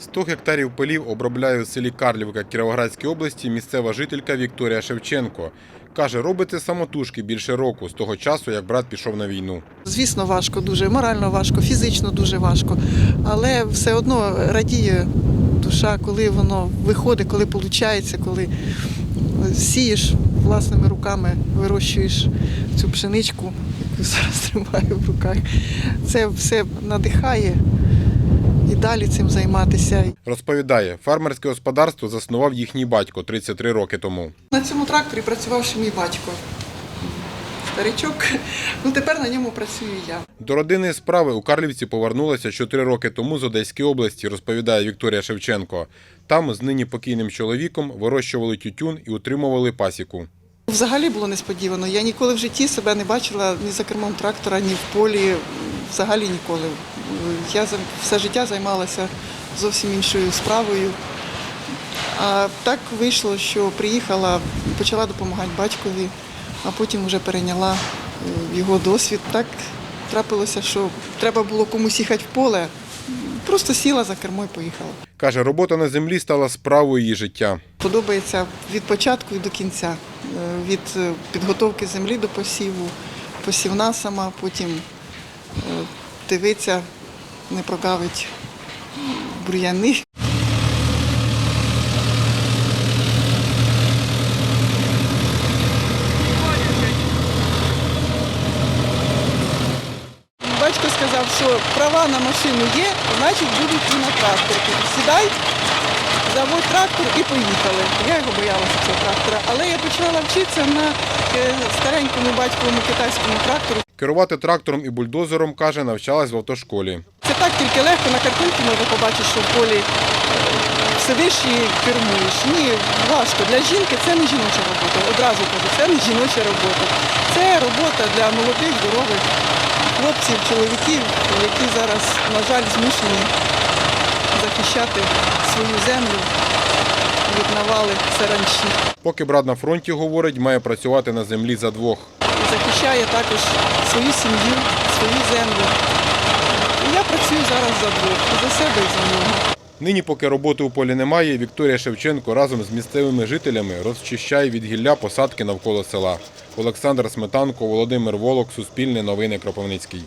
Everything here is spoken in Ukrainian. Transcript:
100 гектарів полів обробляє у селі Карлівка Кіровоградської області місцева жителька Вікторія Шевченко. Каже, робить самотужки більше року з того часу, як брат пішов на війну. Звісно, важко, дуже морально важко, фізично дуже важко. Але все одно радіє душа, коли воно виходить, коли виходить, коли сієш власними руками, вирощуєш цю пшеничку, яку зараз тримаю в руках. Це все надихає і далі цим займатися. Розповідає, фермерське господарство заснував їхній батько 33 роки тому. На цьому тракторі працював ще мій батько. Старичок, ну тепер на ньому працюю я. До родинної справи у Карлівці повернулася 4 роки тому з Одеської області, розповідає Вікторія Шевченко. Там з нині покійним чоловіком вирощували тютюн і утримували пасіку. Взагалі було несподівано. Я ніколи в житті себе не бачила ні за кермом трактора, ні в полі. Взагалі ніколи. Я все життя займалася зовсім іншою справою. А так вийшло, що приїхала, почала допомагати батькові, а потім вже перейняла е, його досвід. Так трапилося, що треба було комусь їхати в поле. Просто сіла за кермо і поїхала. Каже, робота на землі стала справою її життя. Подобається від початку і до кінця. Е, Від е, підготовки землі до посіву, посівна сама, потім дивиться, не прогавить бур'яни. Батько сказав, що права на машину є, значить будуть і на трактор. Сідай, заводь трактор і поїхали. Я його боялася цього трактора, але я почала вчитися на е, старенькому батьковому китайському трактору. Керувати трактором і бульдозером, каже, навчалась в автошколі. Це так тільки легко на картинці можна побачити, що в полі е, сидиш і кермуєш. Ні, важко. Для жінки це не жіноча робота. Одразу кажу, це не жіноча робота. Це робота для молодих, здорових хлопців, чоловіків, які зараз, на жаль, змушені захищати свою землю від навали саранчі. Поки брат на фронті говорить, має працювати на землі за двох. І захищає також свою сім'ю, свою землю. І я працюю зараз за двох, за себе і за нього. Нині, поки роботи у полі немає, Вікторія Шевченко разом з місцевими жителями розчищає від гілля посадки навколо села. Олександр Сметанко, Володимир Волок, Суспільне новини Кропивницький.